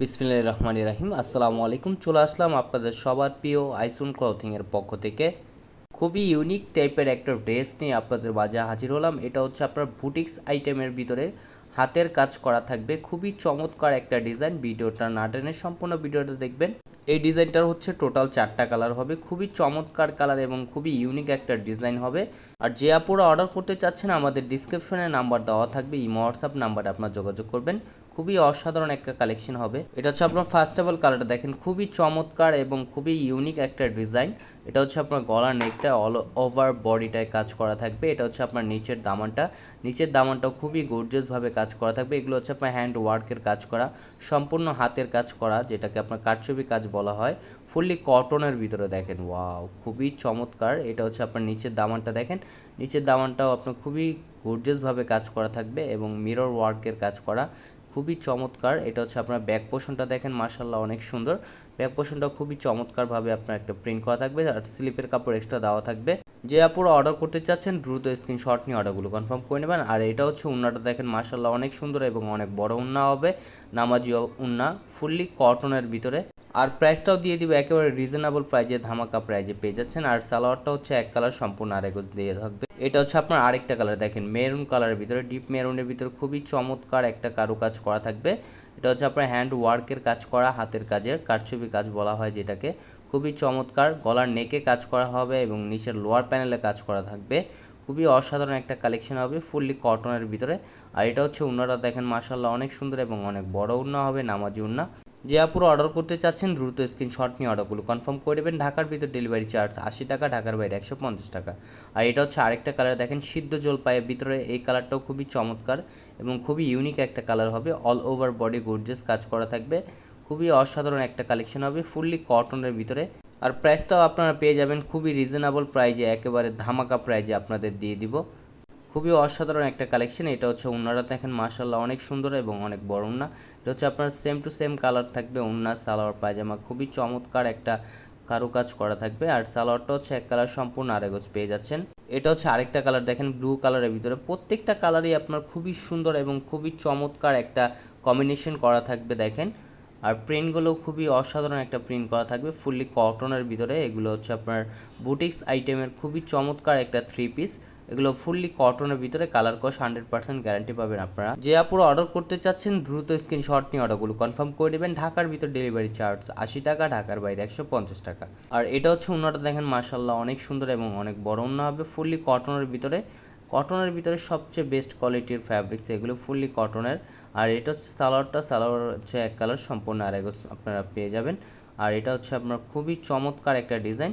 বিসমিল্লাহ রহমান রাহিম। আসসালামু আলাইকুম। চলে আসলাম আপনাদের সবার প্রিয় আইসুন ক্লথিংয়ের পক্ষ থেকে। খুবই ইউনিক টাইপের একটা ড্রেস নিয়ে আপনাদের মাঝে হাজির হলাম। এটা হচ্ছে আপনার বুটিক্স আইটেমের ভিতরে হাতের কাজ করা থাকবে। খুবই চমৎকার একটা ডিজাইন ভিডিওটা না টেনে সম্পূর্ণ ভিডিওটা দেখবেন। এই ডিজাইনটার হচ্ছে টোটাল চারটা কালার হবে। খুবই চমৎকার কালার এবং খুবই ইউনিক একটা ডিজাইন হবে। আর যে আপুরা অর্ডার করতে চাচ্ছেন, আমাদের ডিসক্রিপশনে নাম্বার দেওয়া থাকবে। ইমো হোয়াটসঅ্যাপ নাম্বারে আপনার যোগাযোগ করবেন। খুবই অসাধারণ একটা কালেকশন হবে। এটা হচ্ছে আপনার ফার্স্ট অফ অল কালারটা দেখেন, খুবই চমৎকার এবং খুবই ইউনিক একটা ডিজাইন এটা হচ্ছে আপনার গলার নেকটা অল ওভার বডিটায় কাজ করা থাকবে। এটা হচ্ছে আপনার নিচের দামানটা। নিচের দামানটাও খুবই গর্জিয়াসভাবে কাজ করা থাকবে। এগুলো হচ্ছে আপনার হ্যান্ড ওয়ার্কের কাজ করা, সম্পূর্ণ হাতের কাজ করা, যেটাকে আপনার কারচুপি কাজ বলা হয়। ফুললি কটনের ভিতরে দেখেন ওয়াও খুবই চমৎকার। এটা হচ্ছে আপনার নিচের দামানটা দেখেন। নিচের দামানটাও আপনার খুবই গর্জিয়াসভাবে কাজ করা থাকবে এবং মিরর ওয়ার্কের কাজ করা। খুবই চমৎকার। এটা হচ্ছে আপনার ব্যাক পোষণটা দেখেন মার্শাল্লাহ অনেক সুন্দর। ব্যাক পোষণটা খুবই চমৎকারভাবে আপনার একটা প্রিন্ট করা থাকবে আর স্লিপের কাপড় এক্সট্রা দেওয়া থাকবে। যে আপুরা অর্ডার করতে চাচ্ছেন, দ্রুত স্ক্রিনশট নিয়ে অর্ডারগুলো কনফার্ম করে নেবেন। আর এটা হচ্ছে উন্নাটা দেখেন মার্শাল্লাহ অনেক সুন্দর এবং অনেক বড় উন্না হবে। নামাজি উন্না ফুললি কটনের ভিতরে। আর প্রাইসটাও দিয়ে দিবে, একেবারে রিজনেবল প্রাইজে ধামাকা প্রাইজে পেয়ে যাচ্ছেন। আর সালোয়ারটা হচ্ছে এক কালার সম্পূর্ণ আরেক দিয়ে থাকবে। এটা হচ্ছে আপনার আরেকটা কালার দেখেন মেরুন কালারের ভিতরে ডিপ মেরুনের ভিতরে খুবই চমৎকার একটা কারুকাজ করা থাকবে। এটা হচ্ছে আপনার হ্যান্ড ওয়ার্কের কাজ করা, হাতের কাজের কারচুপি কাজ বলা হয় যেটাকে। খুবই চমৎকার, গলার নেকে কাজ করা হবে এবং নিচের লোয়ার প্যানেলে কাজ করা থাকবে। খুবই অসাধারণ একটা কালেকশন হবে ফুললি কটনের ভিতরে। আর এটা হচ্ছে উন্নাটা দেখেন মাসাল্লাহ অনেক সুন্দর এবং অনেক বড় উন্না হবে, নামাজি উন্না যে আপুরো অর্ডার করতে চাচ্ছেন, দ্রুত স্ক্রিনশট নিয়ে অর্ডারগুলো কনফার্ম করে দেবেন, ঢাকার ভিতর ডেলিভারি চার্জ আশি টাকা, ঢাকার বাইরে একশো পঞ্চাশ টাকা। আর এটা হচ্ছে আরেকটা কালার দেখেন সিদ্ধ জলপাইয়ের ভিতরে এই কালারটাও খুবই চমৎকার এবং খুবই ইউনিক একটা কালার হবে। অল ওভার বডি গর্জেস কাজ করা থাকবে। খুবই অসাধারণ একটা কালেকশন হবে ফুললি কটনের ভিতরে। আর প্রাইসটাও আপনারা পেয়ে যাবেন খুবই রিজনেবল প্রাইজে একেবারে ধামাকা প্রাইজে আপনাদের দিয়ে দিব। খুবই অসাধারণ একটা কালেকশন এটা হচ্ছে উন্নাটা দেখেন মাসাল্লাহ অনেক সুন্দর এবং অনেক বড় উন্না। এটা হচ্ছে আপনার সেম টু সেম কালার থাকবে উন্না, সালোয়ার, পায়জামা। খুবই চমৎকার একটা কারুকাজ করা থাকবে। আর সালোয়ারটা হচ্ছে এক কালার সম্পূর্ণ আরেগজ পেয়ে যাচ্ছেন। এটা হচ্ছে আরেকটা কালার দেখেন ব্লু কালারের ভিতরে। প্রত্যেকটা কালারই আপনার খুবই সুন্দর এবং খুবই চমৎকার একটা কম্বিনেশন করা থাকবে, দেখেন। আর প্রিন্টগুলো খুবই অসাধারণ একটা প্রিন্ট করা থাকবে ফুললি কটনের ভিতরে। এগুলো হচ্ছে আপনার বুটিক্স আইটেমের খুবই চমৎকার একটা থ্রি পিস এগুলো ফুললি কটনের ভিতরে কালার কস হান্ড্রেড পার্সেন্ট গ্যারান্টি পাবেন আপনারা। যে আপুরো অর্ডার করতে চাচ্ছেন, দ্রুত স্ক্রিনশট নিয়ে অর্ডারগুলো কনফার্ম করে দেবেন ঢাকার ভিতর ডেলিভারি চার্জ আশি টাকা, ঢাকার বাইরে একশো পঞ্চাশ টাকা। আর এটা হচ্ছে উন্নাটা দেখেন মাসাল্লাহ অনেক সুন্দর এবং অনেক বড় উন্না হবে। ফুললি কটনের ভিতরে কটনের ভিতরে সবচেয়ে বেস্ট কোয়ালিটির ফ্যাব্রিক্স এগুলো ফুললি কটনের আর এটা হচ্ছে সালোয়ারটা, সালোয়ার হচ্ছে এক কালার সম্পূর্ণ আর আপনারা পেয়ে যাবেন। আর এটা হচ্ছে আপনার খুবই চমৎকার একটা ডিজাইন